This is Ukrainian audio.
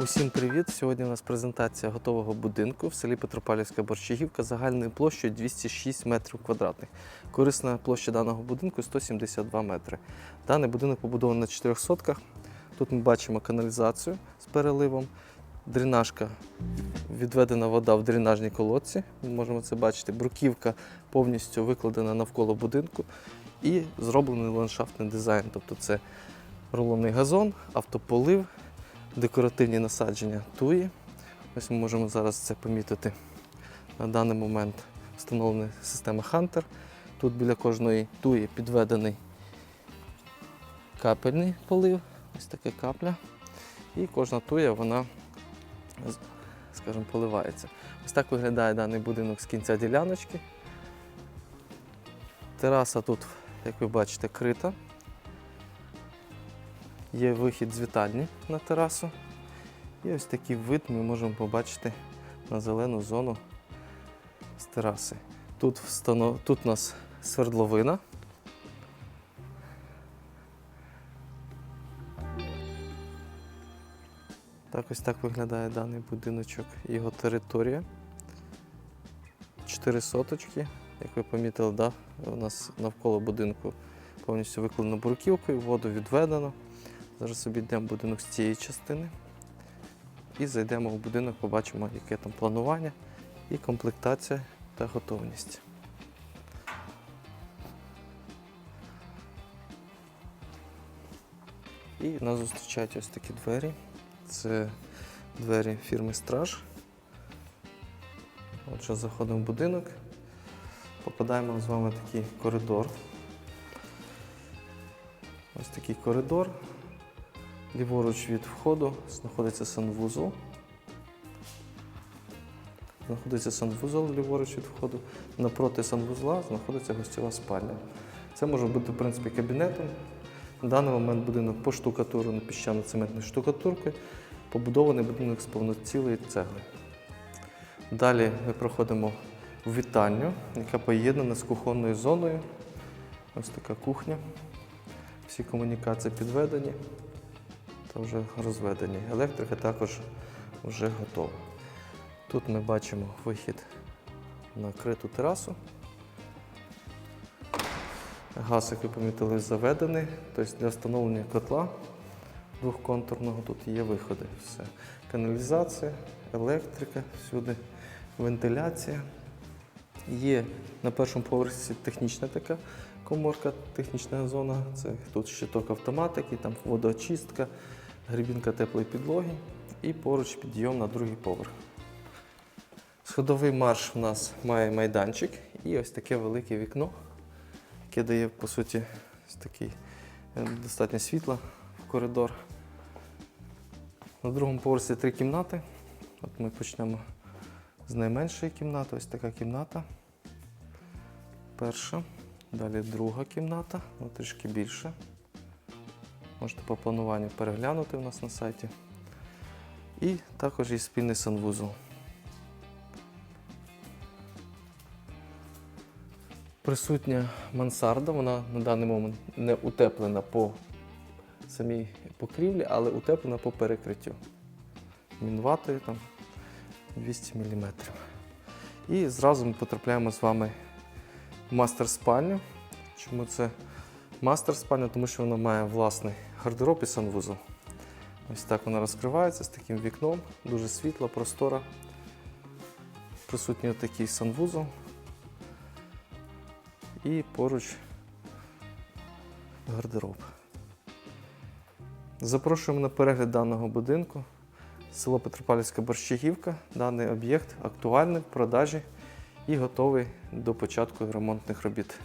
Усім привіт! Сьогодні у нас презентація готового будинку в селі Петропавлівська Борщагівка загальною площею 206 метрів квадратних. Корисна площа даного будинку 172 метри. Даний будинок побудований на 4 сотках. Тут ми бачимо каналізацію з переливом, дренажка, відведена вода в дренажній колодці. Ми можемо це бачити. Бруківка повністю викладена навколо будинку і зроблений ландшафтний дизайн. Тобто це рулонний газон, автополив, декоративні насадження туї. Ось ми можемо зараз це помітити. На даний момент встановлена система Hunter. Тут біля кожної туї підведений капельний полив, ось така капля. І кожна туя, вона, скажімо, поливається. Ось так виглядає даний будинок з кінця діляночки. Тераса тут, як ви бачите, крита. Є вихід з вітальні на терасу. І ось такий вид ми можемо побачити на зелену зону з тераси. Тут, встанов... Тут у нас свердловина. Так ось так виглядає даний будиночок його територія. Чотири соточки, як ви помітили, да? у нас навколо будинку повністю викладено бурківкою, воду відведено. Зараз обійдемо будинок з цієї частини. І зайдемо в будинок, побачимо, яке там планування і комплектація та готовність. І нас зустрічають ось такі двері. Це двері фірми Страж. Отже, заходимо в будинок, попадаємо з вами в такий коридор. Ось такий коридор. Ліворуч від входу знаходиться санвузол. Знаходиться санвузол ліворуч від входу. Напроти санвузла знаходиться гостєва спальня. Це може бути, в принципі, кабінетом. На даний момент будинок поштукатурений піщано-цементною штукатуркою. Побудований будинок з повноцілої цегли. Далі ми проходимо в вітальню, яка поєднана з кухонною зоною. Ось така кухня. Всі комунікації підведені та вже розведені. Електрика також вже готова. Тут ми бачимо вихід на криту терасу. Газ, як ви помітили, заведений. Тобто для встановлення котла двохконтурного тут є виходи. Все. Каналізація, електрика, всюди вентиляція. Є на першому поверсі технічна така коморка, технічна зона. Це тут щиток автоматики, там водоочистка, грібінка теплої підлоги і поруч підйом на другий поверх. Сходовий марш у нас має майданчик і ось таке велике вікно, яке дає, по суті, такий е, достатньо світла в коридор. На другому поверсі три кімнати. От ми почнемо з найменшої кімнати. Ось така кімната. Перша. Далі друга кімната, вона трішки більше. Можете по плануванню переглянути у нас на сайті. І також є спільний санвузол. Присутня мансарда, вона на даний момент не утеплена по самій покрівлі, але утеплена по перекриттю. Мінватою там 200 мм. І зразу ми потрапляємо з вами в мастер-спальню. Чому це мастер-спальня? Тому що вона має власний гардероб і санвузол. Ось так вона розкривається з таким вікном, дуже світла, простора. Присутній такий санвузол. І поруч гардероб. Запрошуємо на перегляд даного будинку. Село Петропавлівська Борщагівка. Даний об'єкт актуальний в продажі і готовий до початку ремонтних робіт.